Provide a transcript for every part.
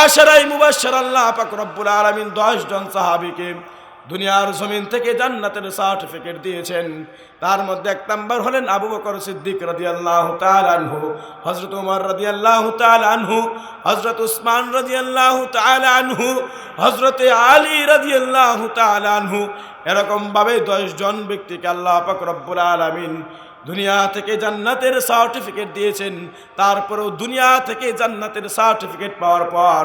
আশারাই মুবাশশার আল্লাহ পাক রব্বুল আলামিন 10 জন সাহাবীকে দুনিয়ার জমিন থেকে জান্নাতের সার্টিফিকেট দিয়েছেন। তার মধ্যে এক নাম্বার হলেন আবু বকর সিদ্দিক রাদিয়াল্লাহু তাআলা আনহু, হযরত ওমর রাদিয়াল্লাহু তাআলা আনহু হজরত উসমান রাদিয়াল্লাহু তাআলা আনহু, হযরত আলী রাদিয়াল্লাহু তাআলা আনহু। এরকম ভাবে 10 জন ব্যক্তিকে আল্লাহ পাক রব্বুল আলামিন দুনিয়া থেকে জান্নাতের সার্টিফিকেট দিয়েছেন তারপরেও দুনিয়া থেকে জান্নাতের সার্টিফিকেট পাওয়ার পর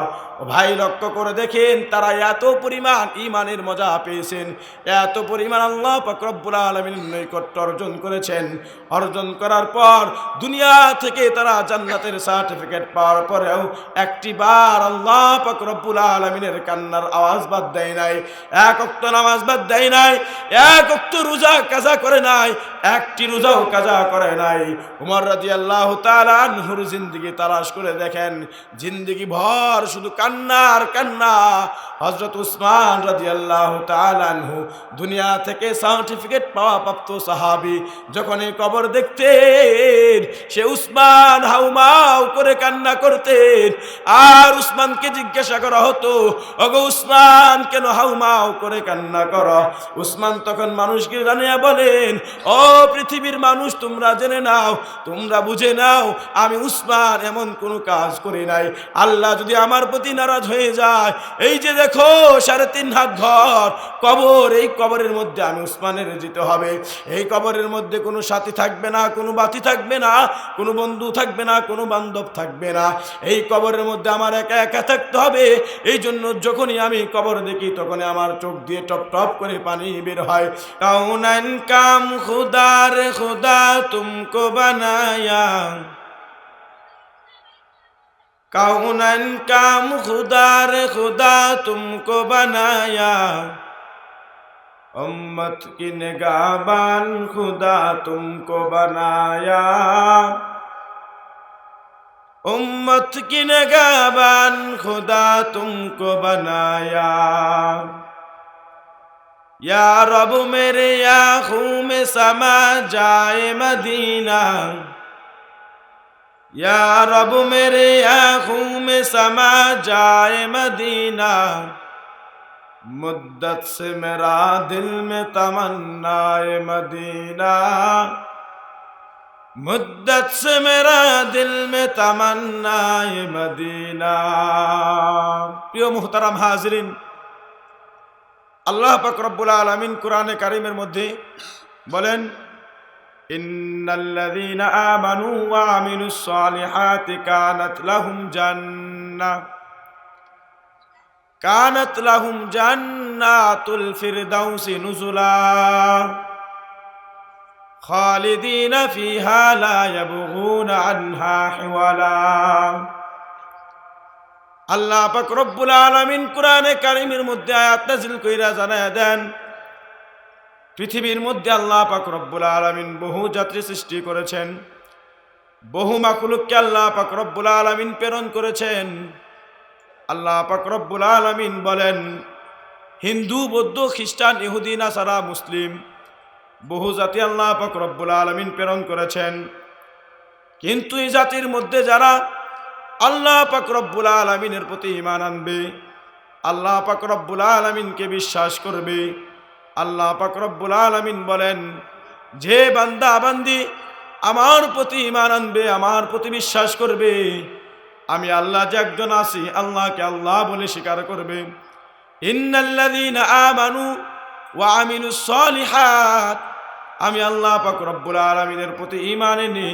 ভাই, লক্ষ্য করে দেখেন, তারা এত পরিমাণ ইমানের মজা পেয়েছেন, এত পরিমাণ আল্লাহ পাকরব্বুল আলমিনের নৈকট্য অর্জন করেছেন। অর্জন করার পর দুনিয়া থেকে তারা জান্নাতের সার্টিফিকেট পাওয়ার পরেও একটি বার আল্লাহ পাকরব্বুল আলমিনের কান্নার আওয়াজ বাদ দেয় নাই, এক অক্ত নামাজ বাদ দেয় নাই, এক অক্ত রোজা কাজা করে নাই, একটি রোজাও কাজা করে নাই। উমর রাজি আল্লাহ তালানহুর জিন্দিগি তালাশ করে দেখেন, জিন্দিগি ভর শুধু কান্না আর কান্না। হজরত উসমান রাজি আল্লাহ তালানহু দুনিয়া থেকে সার্টিফিকেট পাওয়া প্রাপ্ত সাহাবি যখন এই কবর দেখতেন, সে উসমান হাউমাউ করে কান্না করতেন। আর উসমানকে জিজ্ঞাসা করা হতো, ওগো উসমান, কেন হাউমাউ করে কান্না করো? উসমান তখন মানুষকে জানিয়া বলেন, ও পৃথিবীর মানুষ, তোমরা জেনে নাও, তোমরা বুঝে নাও, আমি উসমান এমন কোনো কাজ করি নাই। আল্লাহ যদি আমার প্রতি নারাজ হয়ে যায়। এই যে দেখো, সাড়ে তিন হাত ঘর। কবর, এই কবরের মধ্যে আমি উসমানের যেতে হবে। এই কবরের মধ্যে কোনো সাথী থাকবে না, কোনো বাতি থাকবে না, কোনো বন্ধু থাকবে না, কোনো বান্ধব থাকবে না। এই কবরের মধ্যে আমার একা একা থাকতে হবে। এই জন্য যখনই আমি কবর দেখি, তখনই আমার চোখ দিয়ে টপ টপ করে পানি বের হয়। কাউনান কাম, খুদার খুদা, তুমকো বানায়া। কাউনন কাম খুদার খুদা তুমকো বানায়া। উম্মত কি নিগাবান খুদা তুমকো বানায়া। উম্মত কি নিগাবান খুদা তুমকো বানায়া। یا رب میرے آنکھوں میں سما جائے مدینہ یا رب میرے آنکھوں میں سما جائے مدینہ مدت سے میرا دل میں تمنا مدینہ مدت سے میرا دل میں تمنا مدینہ প্রিয় মুহতারাম হাজরিন আল্লাহ পাক রব্বুল আলমিন কোরআনে কারিমের মধ্যে বলেন إن الذين آمنوا وعملوا الصالحات كانت لهم جنة كانت لهم جنات الفردوس نزلا خالدين فيها لا يبغون عنها حولا আল্লাহ পাক রব্বুল আলামিন কোরআনে কারিমের মধ্যে আয়াত নাযিল কইরা জানায়া দেন পৃথিবীর মধ্যে আল্লাহ পাক রব্বুল আলমিন বহু যাত্রী সৃষ্টি করেছেন। বহু মাকুলুককে আল্লাহ পাক রব্বুল আলমিন প্রেরণ করেছেন। আল্লাহ পাক রব্বুল আলমিন বলেন, হিন্দু, বৌদ্ধ, খ্রিস্টান, ইহুদি, নাসারা, মুসলিম বহু জাতি আল্লাহ পাক রব্বুল আলমিন প্রেরণ করেছেন। কিন্তু এই জাতির মধ্যে যারা আল্লাহ পাক রব্বুল আলমিনের প্রতি ইমান আনবে, আল্লাহ পাক রব্বুল আলমিনকে বিশ্বাস করবে আল্লাহ পাক রব্বুল আলমিন বলেন, যে বান্দা বান্দি আমার প্রতি ইমান আনবে, আমার প্রতি বিশ্বাস করবে, আমি আল্লাহ যে একজন আছি, আল্লাহকে আল্লাহ বলে স্বীকার করবে। আমানু ওয়া সলিহাত। আমি আল্লাহ পাক রব্বুল আলমিনের প্রতি ইমান এনে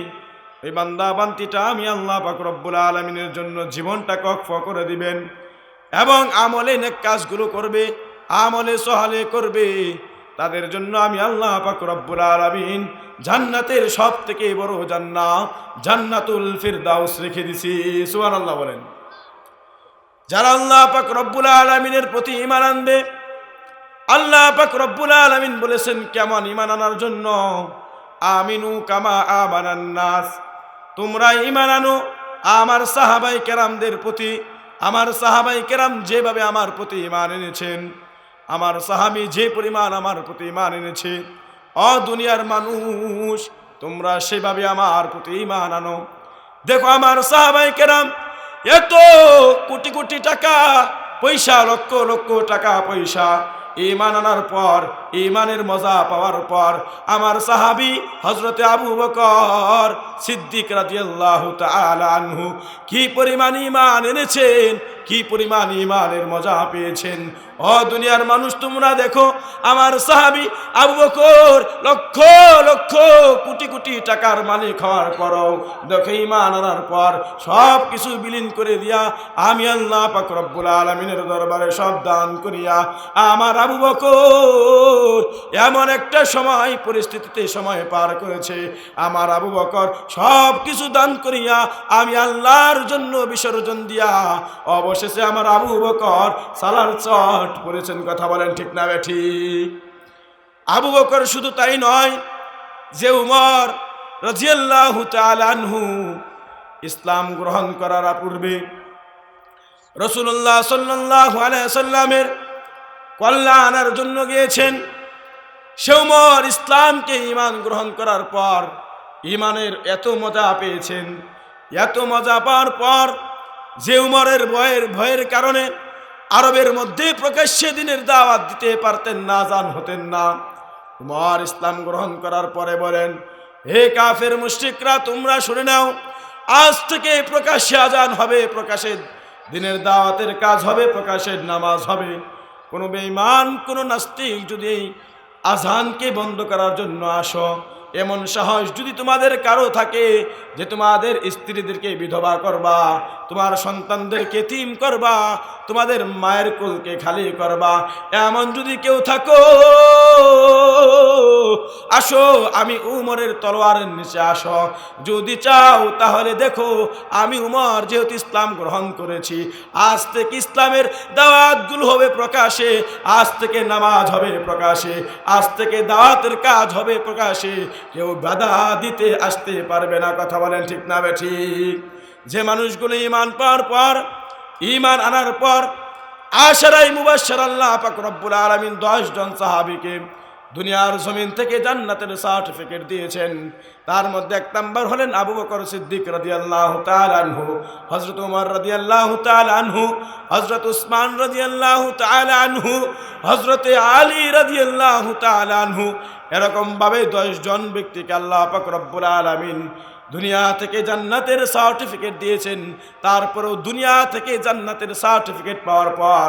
এই বান্দা বান্তিটা আমি আল্লাহ পাক রব্বুল আলমিনের জন্য জীবনটা কক্ষ করে দিবেন এবং আমলে নেক কাজগুলো করবে। আমলে সহালে করবে। তাদের জন্য আমি আল্লাহ রব্বুল আলামিন জান্নাতের সব থেকে বড় জান্নাত, জান্নাতুল ফিরদাউস রেখে দিছি। সুবহানাল্লাহ বলেন। যারা আল্লাহ পাক রব্বুল আলামিনের প্রতি ঈমান আনবে, আল্লাহ পাক রব্বুল আলামিন বলেছেন, কেমন ঈমান আনার জন্য? আমিনু কামা আমানান নাস। তোমরা ঈমান আনো আমার সাহাবাই কেরামদের প্রতি, আমার সাহাবাই কেরাম যেভাবে আমার প্রতি ঈমান এনেছেন। আমার সাহাবি যে পরিমাণ আমার প্রতি ইমান এনেছে, অ দুনিয়ার মানুষ, তোমরা সেভাবে আমার প্রতি ইমান আনো। দেখো আমার সাহাবাই কেরাম, এত কোটি কোটি টাকা, পয়সা, লক্ষ লক্ষ টাকা পয়সা ইমান আনার পর ইমানের মজা পাওয়ার পর আমার সাহাবি হজরতে আবু বকর সিদ্দিক রাজিয়াল্লাহু আনহু কি পরিমাণ ইমান এনেছেন, কি পরিমাণ ইমানের মজা পেয়েছেন। ও দুনিয়ার মানুষ, তোমরা দেখো, আমার সাহাবি আবু বকর লক্ষ লক্ষ কোটি কোটি টাকার মালিক হওয়ার পরও দেখো ইমান আনার পর সব কিছু বিলীন করে দিয়া আমি আল্লাহ পাক রব্বুল আলমিনের দরবারে সব দান করিয়া আমার আবু বকর এমন একটা সময়, পরিস্থিতিতে সময় পার করেছে। আমার আবু বকর সব কিছু দান করিয়া আমি আল্লাহর জন্য বিসর্জন দিয়া অবশেষে আমার আবু বকর সালার চট পড়েছেন। কথা বলেন ঠিক না বেঠি আবু বকর শুধু তাই নয়, যে উমর রাজিয়াল্লাহু তাআলা আনহু ইসলাম গ্রহণ করার পূর্বে রসুল্লাহ সাল্লাল্লাহু আলাইহি সাল্লামের কল্যাণের জন্য গিয়েছেন। সে উমর ইসলামকে ইমান গ্রহণ করার পর ইমানের এত মজা পেয়েছেন। এত মজা পাওয়ার পর যে উমরের ভয়ের ভয়ের কারণে আরবের মধ্যে প্রকাশ্যে দিনের দাওয়াত দিতে পারতেন না জান হতেন না। উমর ইসলাম গ্রহণ করার পরে বলেন, হে কাফের মুশরিকরা, তোমরা শুনে নাও, আজ থেকে প্রকাশ্যে আজান হবে প্রকাশের দিনের দাওয়াতের কাজ হবে প্রকাশের নামাজ হবে। কোনো বেঈমান, কোনো নাস্তিক যদি এই আজানকে বন্ধ করার জন্য আসো, এমন সাহস যদি তোমাদের কারও থাকে যে তোমাদের স্ত্রীদেরকে বিধবা করবা তোমার সন্তানদেরকে তিম করবা, তোমাদের মায়ের কোলকে খালি করবা। এমন যদি কেউ থাকো, আসো, আমি উমরের তলোয়ারের নিচে আসো। যদি চাও, তাহলে দেখো, আমি উমর যেহেতু ইসলাম গ্রহণ করেছি, আজ থেকে ইসলামের দাওয়াতগুলো হবে প্রকাশে, আজ থেকে নামাজ হবে প্রকাশে, আজ থেকে দাওয়াতের কাজ হবে প্রকাশে। কেউ বাধা দিতে আসতে পারবে না, কথা বলেন ঠিক না বে ঠিক? যে মানুষগুলো ইমান পাওয়ার পর ইমান আনার পর আশারাই মুবাশশার আল্লাহ পাক রব্বুল আলামিন দশ জন সাহাবীকে দুনিয়ার জমিন থেকে জান্নাতের সার্টিফিকেট দিয়েছেন। তার মধ্যে এক নম্বর হলেন আবু বকর সিদ্দিক রাদিয়াল্লাহু তাআলা আনহু হজরত উমর রদি তাআলা আনহু হজরত উসমান রাদিয়াল্লাহু তাআলা আনহু, হযরত আলী রাদিয়াল্লাহু তাআলা আনহু। এরকম ভাবে দশ জন ব্যক্তিকে আল্লাহ পাক রব্বুল আলামিন দুনিয়া থেকে জান্নাতের সার্টিফিকেট দিয়েছেন তারপরেও দুনিয়া থেকে জান্নাতের সার্টিফিকেট পাওয়ার পর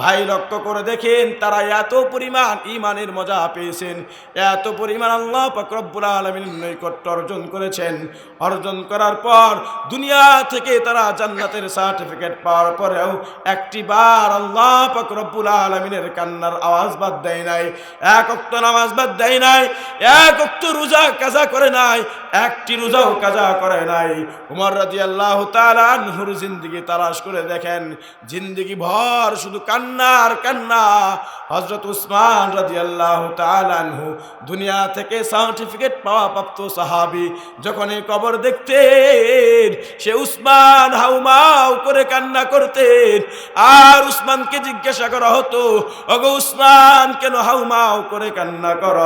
ভাই লক্ষ্য করে দেখেন, তারা এত পরিমাণ ইমানের মজা পেয়েছেন, এত পরিমাণ আল্লাহ পাকরব্বুল আলমিন নৈকট্য অর্জন করেছেন। অর্জন করার পর দুনিয়া থেকে তারা জান্নাতের সার্টিফিকেট পাওয়ার পরেও একটি বার আল্লাহ পাকরব্বুল আলমিনের কান্নার আওয়াজ বাদ দেয় নাই, এক অক্ত নামাজ বাদ দেয় নাই, এক অক্ত রোজা কাজা করে নাই, একটি রোজাও কাজা করে নাই। উমর রাজি আল্লাহ তালানহুর জিন্দিগি তালাশ করে দেখেন, জিন্দিগি ভর শুধু কান্না আর কান্না। হজরত উসমান রাজি আল্লাহ দুনিয়া থেকে সার্টিফিকেট পাওয়া প্রাপ্ত সাহাবি যখন এই কবর দেখতেন, সে উসমান হাউমাউ করে কান্না করতেন। আর উসমানকে জিজ্ঞাসা করা হতো অগো উসমান, কেন হাউমাউ করে কান্না কর?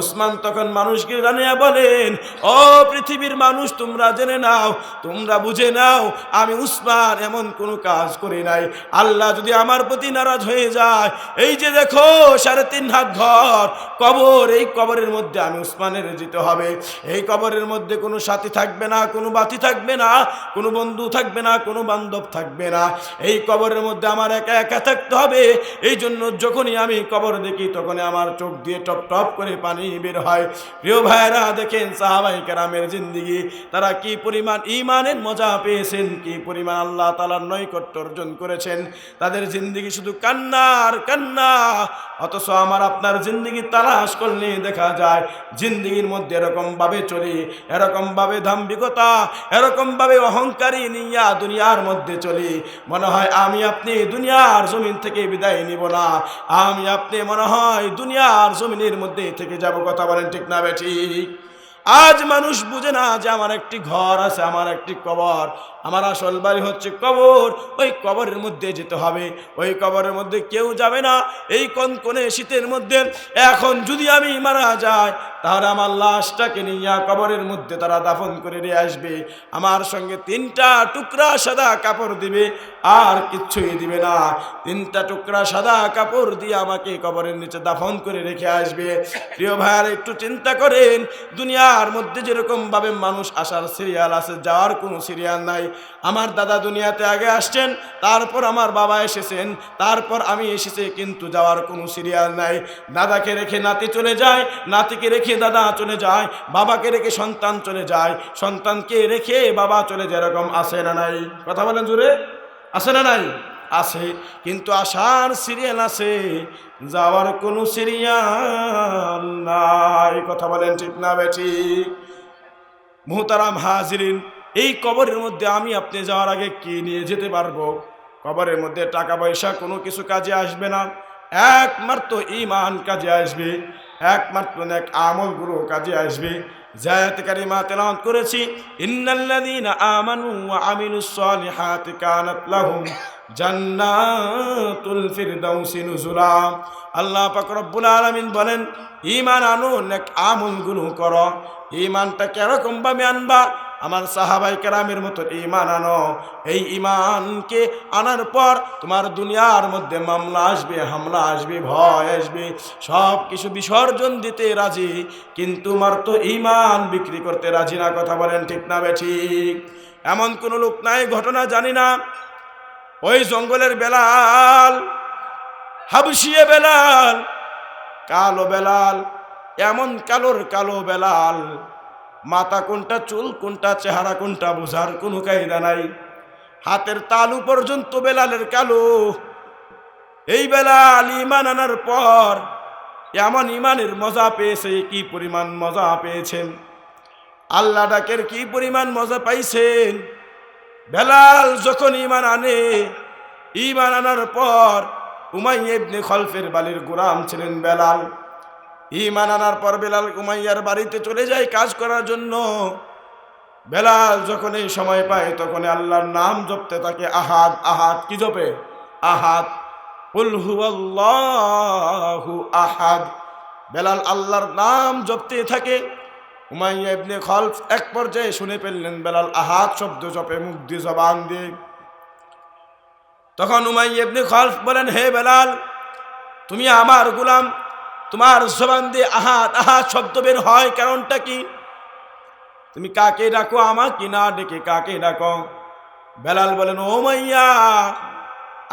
উসমান তখন মানুষকে জানিয়া বলেন, ও পৃথিবীর মানুষ, তোমরা জেনে নাও, তোমরা বুঝে নাও, আমি উসমান এমন কোনো কাজ করি নাই। আল্লাহ যদি আমার প্রতি নারাজ হয়ে যায়। এই যে দেখো, সাড়ে তিন হাত ঘর। কবর, এই কবরের মধ্যে আমি উসমানের যেতে হবে। এই কবরের মধ্যে কোনো সাথী থাকবে না, কোনো বাতি থাকবে না, কোনো বন্ধু থাকবে না, কোনো বান্ধব থাকবে না। এই কবরের মধ্যে আমার একা একা থাকতে হবে। এই জন্য যখনই আমি কবর দেখি, তখনই আমার চোখ দিয়ে টপ টপ করে পানি বের হয়। প্রিয় ভাইয়েরা, দেখেন সাহাবাই কেরামের জিন্দিগি। তারা কি পরিমাণ ইমানের মজা পেয়েছেন, কি পরিমাণ আল্লাহ তালার নৈকট্য অর্জন করেছেন। তাদের জিন্দিগি শুধু কান্না আর কান্না, অথচ আমার আপনার জিন্দিগি তালাশ করলে দেখা যায়, জিন্দিগির মধ্যে এরকম ভাবে চলি এরকম ভাবে ধাম্বিকতা এরকম ভাবে অহংকারী নিয়া দুনিয়ার মধ্যে চলি। মনে হয় আমি আপনি দুনিয়ার জমিন থেকে বিদায় নিব না। আমি আপনি মনে হয় দুনিয়ার জমিনের মধ্যে থেকে যাব। কথা বলেন ঠিক না বেঠিক আজ মানুষ বুঝে না যে আমার একটি ঘর আছে, আমার একটি কবর। আমার আসল বাড়ি হচ্ছে কবর। ওই কবরের মধ্যে যেতে হবে। ওই কবরের মধ্যে কেউ যাবে না। এই কনকনে শীতের মধ্যে এখন যদি আমি মারা যাই, তাহলে আমার লাশটাকে নিয়ে কবরের মধ্যে তারা দাফন করে নিয়ে আসবে। আমার সঙ্গে তিনটা টুকরা সাদা কাপড় দিবে, আর কিচ্ছুই দিবে না। তিনটা টুকরা সাদা কাপড় দিয়ে আমাকে কবরের নিচে দাফন করে রেখে আসবে। প্রিয় ভাইয়ার, একটু চিন্তা করেন। দুনিয়ার মধ্যে যেরকম ভাবে মানুষ আসার সিরিয়াল আছে যাওয়ার কোনো সিরিয়াল নাই। আমার দাদা দুনিয়াতে আগে আসছেন, তারপর আমার বাবা এসেছেন, তারপর আমি এসেছি, কিন্তু যাওয়ার কোনো সিরিয়াল নাই। দাদাকে রেখে নাতি চলে যায়, নাতিকে রেখে দাদা চলে যায়, বাবাকে রেখে সন্তান চলে যায়। সন্তানকে রেখে বাবা চলে যায়, এরকম আসে না নাই? কথা বলেন জুড়ে আছে না নাই? আছে, কিন্তু আসার সিরিয়াল আছে, যাওয়ার কোনো সিরিয়াল নাই। কথা বলেন ঠিক না বেঠি? মুহতারাম হাজিরিন, এই কবরের মধ্যে আমি আপনি যাওয়ার আগে কি নিয়ে যেতে পারব? কবরের মধ্যে টাকা পয়সা কোনো কিছু কাজে আসবে না। একমাত্র ইমান কাজে আসবে, একমাত্র এক আমলগুলো কাজে আসবে। জায়াতকারী মা তেলাওয়াত করেছি, ইন্নাল্লাযীনা আমানু ওয়া কানাত লাহুম জান্নাতুল ফিরদাউসি নুজুলা। আল্লাহ পাক রব্বুল আলামিন বলেন, ঈমান আনো, নেক আমলগুলো করো। ঈমানটা কীরকম ভাবে আনবা, আমার সাহাবাই কেরামের মতো ইমান আনো। এই ইমানকে আনার পর তোমার দুনিয়ার মধ্যে মামলা আসবে, হামলা আসবে, ভয় আসবে সব কিছু বিসর্জন দিতে রাজি। কিন্তু তোমার তো ইমান বিক্রি করতে রাজি না, কথা বলেন ঠিক না বে ঠিক? এমন কোনো লোক নাই, ঘটনা জানি না। ওই জঙ্গলের বেলাল হাবসিয়ে বেলাল, কালো বেলাল, এমন কালোর কালো বেলাল, মাথা কোনটা চুল, কোনটা চেহারা, কোনটা বোঝার কোনো কায়দা নাই। হাতের তালু পর্যন্ত বেলালের কালো। এই বেলাল ইমান আনার পর এমন ইমানের মজা পেয়েছে, কি পরিমাণ মজা পেয়েছেন? আল্লাহ ডাকের কি পরিমাণ মজা পাইছেন? বেলাল যখন ইমান আনে ইমান আনার পর উমাই খলফের বালির গোলাম ছিলেন বেলাল। ইমান আনার পর বেলাল উমাইয়ার বাড়িতে চলে যায় কাজ করার জন্য। বেলাল যখন এই সময় পায়, তখন আল্লাহর নাম জপতে থাকে, আহাদ আহাদ, কি জপে? আহাদ। আহাদ। বেলাল আল্লাহর নাম জপতে থাকে উমাইয়া ইবনে খলফ এক পর্যায়ে শুনে ফেললেন, বেলাল আহাদ শব্দ জপে মুখ দিয়ে জবান দিয়ে। তখন উমাইয়া ইবনে খলফ বলেন, হে বেলাল, তুমি আমার গোলাম, তোমার জবান দিয়ে আহাত আহাত শব্দ বের হয় কারণটা কি? তুমি কাকে ডাকো, আমাকে না ডেকে কাকে ডাকো? বেলাল বলেন, ও মাইয়া,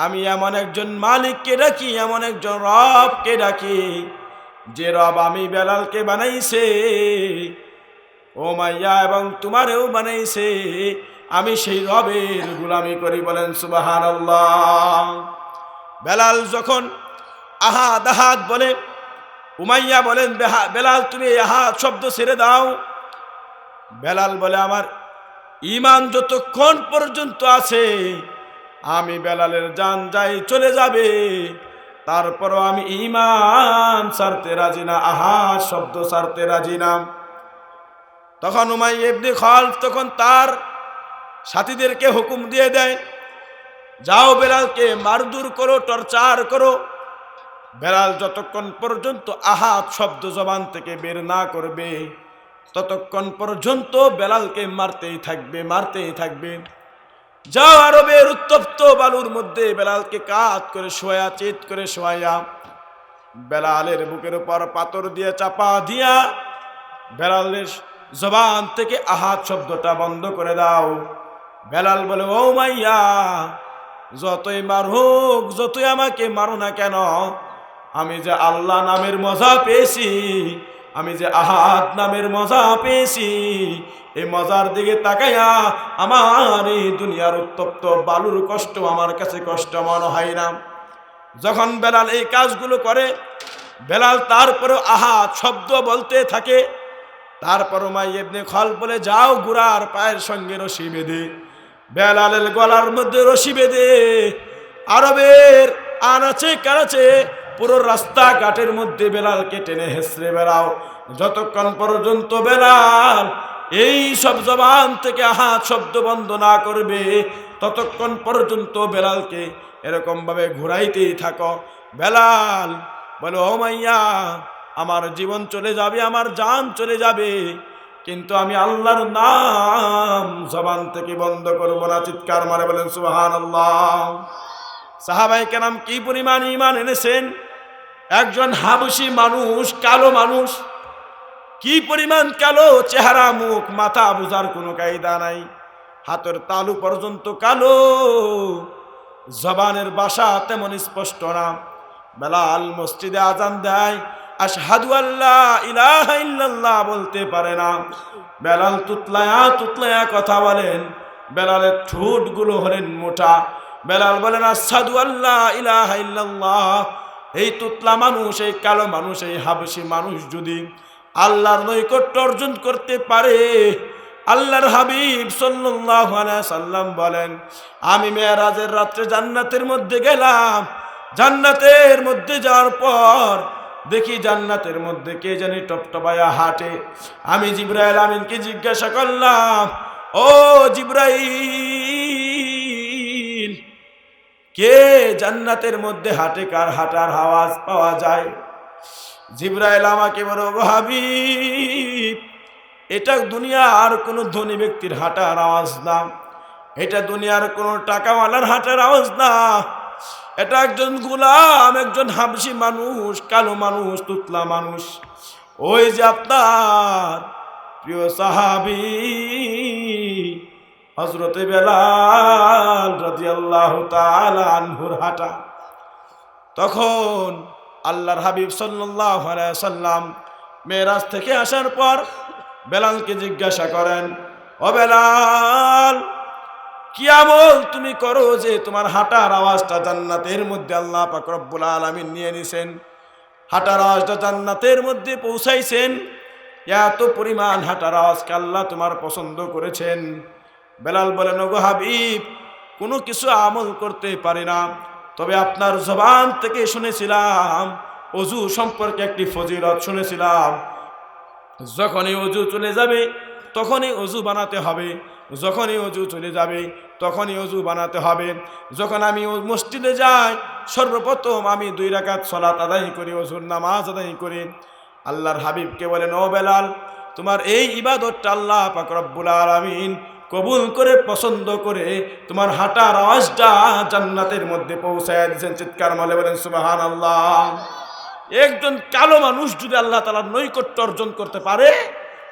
আমি এমন একজন মালিককে ডাকি, এমন একজন রবকে ডাকি, যে রব আমি বেলালকে বানাইছে। ও মাইয়া, এবং তোমারেও বানাইছে। আমি সেই রবের গুলামি করি, বলেন সুবাহান বেলাল যখন আহাদ আহাদ বলে, উমাইয়া বলেন বেলাল, তুমি আহাদ শব্দ ছেড়ে দাও। বেলাল বলে, আমার ইমান যতক্ষণ পর্যন্ত আছে, আমি বেলালের যান যাই চলে যাবে। তারপরও আমি ইমান সারতে রাজি না, আহাদ শব্দ সারতে রাজি না। তখন উমাই এমনি খল তখন তার সাথীদেরকে হুকুম দিয়ে দেয়, যাও বেলালকে মারদুর করো, টর্চার করো। বেলাল যতক্ষণ পর্যন্ত আহাত শব্দ জবান থেকে বের না করবে, ততক্ষণ পর্যন্ত বেলালকে মারতেই থাকবে মারতেই থাকবে। যাও আরবের উত্তপ্ত বালুর মধ্যে বেলালকে কাত করে শোয়া, চিত করে শোয়া বেলালের বুকের উপর পাথর দিয়ে চাপা দিয়া বেলালের জবান থেকে আহাত শব্দটা বন্ধ করে দাও। বেলাল বলে, ও মাইয়া, যতই মার হোক যতই আমাকে মারো না কেন, আমি যে আল্লাহ নামের মজা পেয়েছি, আমি যে আহাত নামের মজা পেয়েছি, এই মজার দিকে তাকাইয়া আমার এই দুনিয়ার উত্তপ্ত বালুর কষ্ট আমার কাছে কষ্ট মনে হয় না। যখন বেলাল এই কাজগুলো করে, বেলাল তারপরে আহাত শব্দ বলতে থাকে তারপর মাই এমনি খল বলে, যাও গুড়ার পায়ের সঙ্গে রশি বেঁধে, বেলালের গলার মধ্যে রশি বেঁধে, আরবের আনাচে কানাচে পুরো রাস্তা ঘাটের মধ্যে বেলালকে টেনে হেসড়ে বেড়াও। যতক্ষণ পর্যন্ত বেলাল এই সব জবান থেকে হাত শব্দ বন্ধ না করবে, ততক্ষণ পর্যন্ত বেলালকে এরকম ভাবে ঘুরাইতেই থাকো। বেলাল বলো, ও মাইয়া আমার জীবন চলে যাবে, আমার জান চলে যাবে। কিন্তু আমি আল্লাহর নাম জবান থেকে বন্ধ করব না। চিৎকার মারে বলেন সুহান আল্লাহ সাহাবাই কেনাম কি পরিমাণ ইমান এনেছেন? একজন হাবুসি মানুষ, কালো মানুষ, কি পরিমাণ কালো চেহারা, মুখ, মাথা বুঝার কোনো কায়দা নাই। হাতের তালু পর্যন্ত কালো, জবানের বাসা তেমন স্পষ্ট না। বেলাল মসজিদে আজান দেয় আশহাদু আল্লাহ ইলাহা ইল্লাল্লাহ বলতে পারে না। বেলাল তুতলায়া তুতলায়া কথা বলেন। বেলালের ঠোঁটগুলো হলেন মোটা। বেলাল বলেন আসাদু আল্লাহ ইলাহা ইল্লাল্লাহ। এই তুতলা মানুষ, এই কালো মানুষ, এই হাবসি মানুষ যদি আল্লাহর নৈকট্য অর্জন করতে পারে, আল্লাহর হাবিব সাল্লাল্লাহু আলাইহি সাল্লাম বলেন, আমি মেয়ারাজের রাত্রে জান্নাতের মধ্যে গেলাম। জান্নাতের মধ্যে যাওয়ার পর দেখি জান্নাতের মধ্যে কে জানি টপটপায়া হাঁটে। আমি জিব্রাইল আমিনকে জিজ্ঞাসা করলাম, ও জিব্রাইল, কে জান্নাতের মধ্যে হাঁটে? কার হাঁটার আওয়াজ পাওয়া যায়? জিব্রাইল আমাকে বলো হাবিব, এটা দুনিয়া আর কোনো ধনী ব্যক্তির হাঁটার আওয়াজ না। এটা দুনিয়ার কোনো টাকাওয়ালার হাঁটার আওয়াজ না। এটা একজন গুলাম, একজন হাবসি মানুষ, কালো মানুষ, তুতলা মানুষ। ওই যে আপনার প্রিয় সাহাবি হজরতে বেলাল রাদিয়াল্লাহু তাআলা আনহুর হাঁটা। তখন আল্লাহর হাবিব সাল্লাম মেরাজ থেকে আসার পর বেলালকে জিজ্ঞাসা করেন, ও বেলাল কি তুমি করো যে তোমার হাঁটার আওয়াজটা জান্নাতের মধ্যে আল্লাহ পাক রব্বুল আলামিন নিয়ে নিছেন? হাঁটার আওয়াজটা জান্নাতের মধ্যে পৌঁছাইছেন। এত পরিমাণ হাঁটার আওয়াজকে আল্লাহ তোমার পছন্দ করেছেন? বেলাল বলেন, ওগো হাবিব, কোনো কিছু আমল করতে পারি না। তবে আপনার জবান থেকে শুনেছিলাম, অজু সম্পর্কে একটি ফজিলত শুনেছিলাম। যখনই অজু চলে যাবে, তখনই অজু বানাতে হবে। যখনই অজু চলে যাবে, তখনই অজু বানাতে হবে। যখন আমি মসজিদে যাই, সর্বপ্রথম আমি দুই রাকাত সলাত আদায় করি, অজুর নামাজ আদায় করি। আল্লাহর হাবিবকে বলেন, ও বেলাল, তোমার এই ইবাদতটা আল্লাহ পাক রব্বুল আলামিন কবুল করে, পছন্দ করে, তোমার হাঁটার আওয়াজটা জান্নাতের মধ্যে পৌঁছায় দিয়েছেন। চিৎকার মালে বলেন সুবাহান আল্লাহ একজন কালো মানুষ যদি আল্লাহ তালার নৈকট্য অর্জন করতে পারে,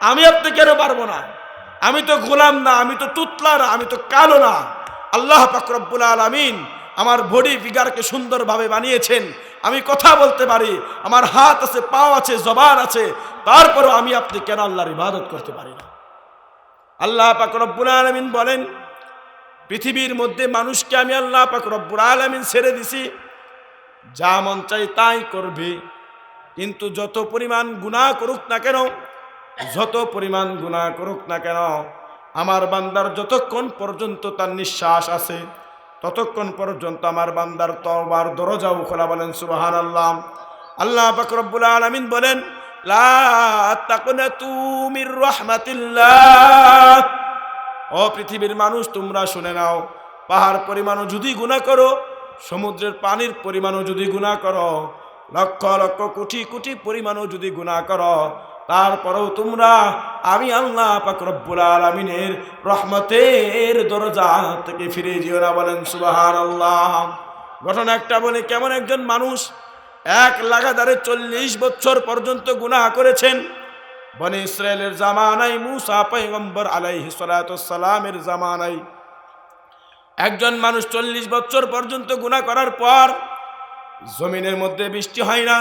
আমি আপনি কেন পারব না। আমি তো গোলাম না, আমি তো তুতলা না, আমি তো কালো না। আল্লাহ পাকরব্বুল আলমিন আমার বডি ফিগারকে সুন্দরভাবে বানিয়েছেন। আমি কথা বলতে পারি, আমার হাত আছে, পাও আছে, জবান আছে, তারপরেও আমি আপনি কেন আল্লাহর ইবাদত করতে পারি না? আল্লাহ পাক রব্বুল আলমিন বলেন, পৃথিবীর মধ্যে মানুষকে আমি আল্লাহ পাক রব্বুল আলমিন ছেড়ে দিছি। যা মন চাই তাই করবে। কিন্তু যত পরিমাণ গুণা করুক না কেন যত পরিমাণ গুণা করুক না কেন, আমার বান্দার যতক্ষণ পর্যন্ত তার নিঃশ্বাস আছে, ততক্ষণ পর্যন্ত আমার বান্দার তবার দরজাও খোলা বলেন সুবাহান আল্লাহ আল্লাহ বাকরবুল আলমিন বলেন ও পৃথিবীর মানুষ, তোমরা শুনে নাও, পাহাড় পরিমাণও যদি গুণা করো, সমুদ্রের পানির পরিমাণও যদি গুণা করো, লক্ষ লক্ষ কোটি কোটি পরিমাণও যদি গুণা করো তারপরেও তোমরা, আমি আল্লাহ পাক রব্বুল আলমিনের রহমতের দরজা থেকে ফিরে যেও না বলেন সুবাহান আল্লাহ ঘটনা একটা বলে, কেমন একজন মানুষ এক লাগাতারে চল্লিশ বছর পর্যন্ত গুনাহ করেছেন। বনে ইসরায়েলের জামানাই মুসা পৈগম্বর আলাইহি সালামের জামানাই একজন মানুষ চল্লিশ বছর পর্যন্ত গুনাহ করার পর জমিনের মধ্যে বৃষ্টি হয় না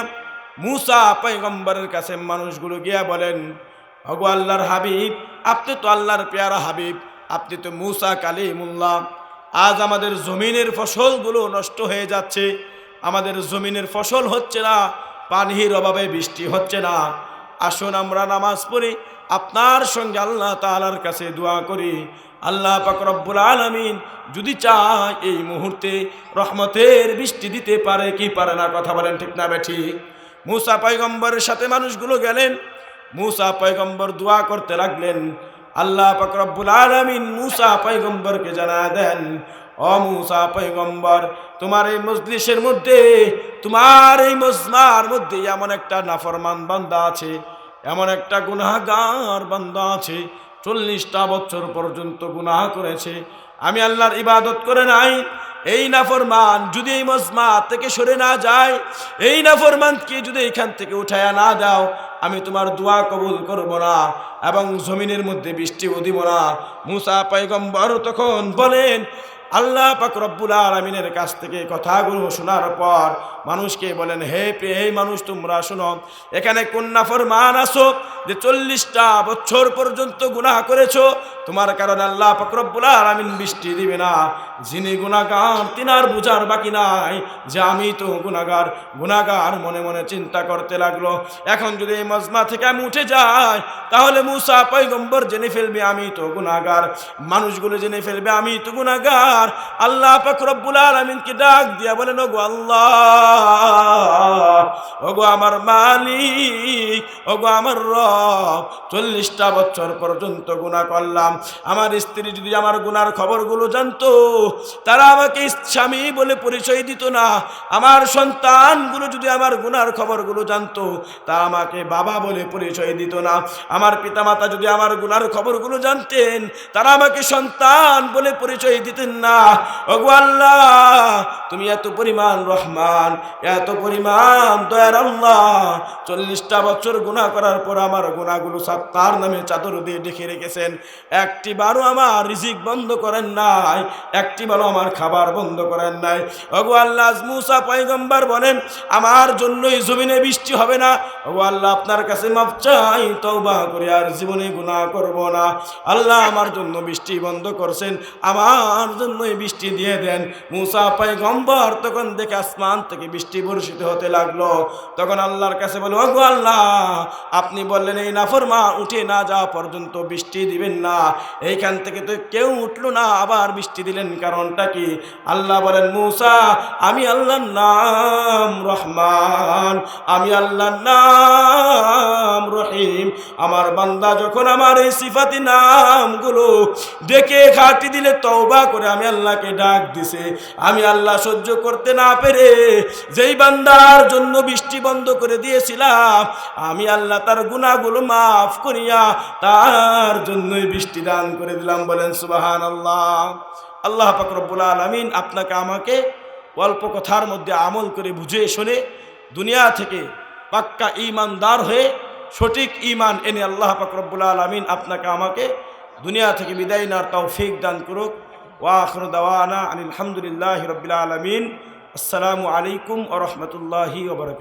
মুসা পৈগম্বরের কাছে মানুষগুলো গিয়া বলেন ভগু আল্লাহর হাবিব, আপনি তো আল্লাহর পেয়ারা হাবিব, আপনি তো মুসা কালিমুল্লাহ। আজ আমাদের জমিনের ফসলগুলো নষ্ট হয়ে যাচ্ছে, আমাদের জমিনের ফসল হচ্ছে না, পানির অভাবে বৃষ্টি হচ্ছে না। আসুন আমরা নামাজ পড়ি, আপনার সঙ্গে আল্লাহ তালার কাছে দোয়া করি। আল্লাহ পাক রব্বুল আলমিন যদি চায় এই মুহূর্তে রহমতের বৃষ্টি দিতে পারে কি পারে না, কথা বলেন ঠিক না বেঠি মুসা পয়গম্বরের সাথে মানুষগুলো গেলেন। মুসা পয়গম্বর দোয়া করতে লাগলেন। আল্লাহ পাক রব্বুল আলামিন মুসা পয়গম্বরকে জানা দেন, ও মুসা পয়গম্বর, তোমার এই মজলিসের মধ্যে, তোমার এই মজমার মধ্যে এমন একটা নাফরমান বান্দা আছে, এমন একটা গুনাহগার বান্দা আছে, চল্লিশটা বছর পর্যন্ত গুনাহ করেছে। আমি আল্লাহর ইবাদত করে নাই এই নাফরমান যদি এই মজমা থেকে সরে না যায়, এই নাফরমানকে যদি এখান থেকে উঠায়া না দাও, আমি তোমার দোয়া কবুল করব না এবং জমিনের মধ্যে বৃষ্টিও দিব না। মুসা পাইগম্বর তখন বলেন আল্লাহ পাক রব্বুল আলমিনের কাছ থেকে কথাগুলো শোনার পর মানুষকে বলেন, হে পে হে মানুষ, তোমরা শোনো, এখানে কন্যা ফরমান আসো যে চল্লিশটা বছর পর্যন্ত গুনাহ করেছ। তোমার কারণে আল্লাহ পাক রব্বুল আলমিন বৃষ্টি দিবে না। যিনি গুণাগার তিনার বুঝার বাকি নাই। যে আমি তো গুণাগার গুণাগার মনে মনে চিন্তা করতে লাগল। এখন যদি এই মজমা থেকে আমি উঠে যাই, তাহলে মুসা পৈগম্বর জেনে ফেলবে, আমি তো গুণাগার মানুষগুলো জেনে ফেলবে, আমি তো গুণাগার আল্লাহ পাক রব্বুল আলামিনকে ডাক দিয়া বলেন, ওগো আল্লাহ, ওগো আমার মালিক, ওগো আমার রব, চল্লিশটা বছর পর্যন্ত গুণা করলাম। আমার স্ত্রী যদি আমার গুনার খবরগুলো জানতো, তারা আমাকে স্বামী বলে পরিচয় দিত না। আমার সন্তানগুলো যদি আমার গুনার খবরগুলো জানতো, তা আমাকে বাবা বলে পরিচয় দিত না। আমার পিতামাতা যদি আমার গুনার খবরগুলো জানতেন, তারা আমাকে সন্তান বলে পরিচয় দিতেন না। আল্লাহ, তুমি এত পরিমাণ রহমান, এত পরিমাণ দয়ার আল্লাহ। চল্লিশটা বছর গুণা করার পর আমার গুণাগুলো সব তার নামে চাদর দিয়ে ডেকে রেখেছেন। একটি বারও আমার রিজিক বন্ধ করেন নাই, একটি বারও আমার খাবার বন্ধ করেন নাই। ওগো আল্লাহ মুসা পয়গম্বর বলেন, আমার জন্যই জমিনে বৃষ্টি হবে না। ওগো আল্লাহ, আপনার কাছে মাপ চাই, তওবা করে আর জীবনে গুনাহ করব না। আল্লাহ আমার জন্য বৃষ্টি বন্ধ করছেন, আমার জন্যই বৃষ্টি দিয়ে দেন। মুসা পয়গম্বর তখন দেখে আসমান থেকে বৃষ্টি বর্ষিত হতে লাগল। তখন আল্লাহর কাছে বলে ওগো আল্লাহ, আপনি বললেন, এই নাফরমা উঠে না যাওয়া পর্যন্ত বৃষ্টি দিবেন না। এইখান থেকে তো কেউ উঠল না, আবার বৃষ্টি দিলেন, কারণটা কি? আল্লাহ বলেন, মুসা, আমি আল্লাহর নাম রহমান। আমি আল্লাহর নাম আমার বান্দা যখন আমার এই সিফাতি নামগুলো ডেকে খাটি দিলে তওবা করে আমি আল্লাহকে ডাক দিছে। আমি আল্লাহ সহ্য করতে না পেরে যেই বান্দার জন্য বৃষ্টি বন্ধ করে দিয়েছিলাম, আমি আল্লাহ তার গুনাহগুলো মাফ করিয়া তার জন্যই বৃষ্টি দান করে দিলাম। বলেন সুবাহান আল্লাহ আল্লাহ পাকরবুল আলমিন আপনাকে আমাকে অল্প কথার মধ্যে আমল করে বুঝে শুনে দুনিয়া থেকে পাক্কা ইমানদার হয়ে সঠিক ইমান এনে আল্লাহ পাকরবুল আলমিন আপনাকে আমাকে দুনিয়া থেকে বিদায় নেওয়ার তৌফিক দান করুক। ওয়াখর দাওয়ানা আলহামদুলিল্লাহ রবিল আলমিন। আসসালামু আলাইকুম ও রহমতুল্লাহি ওবরক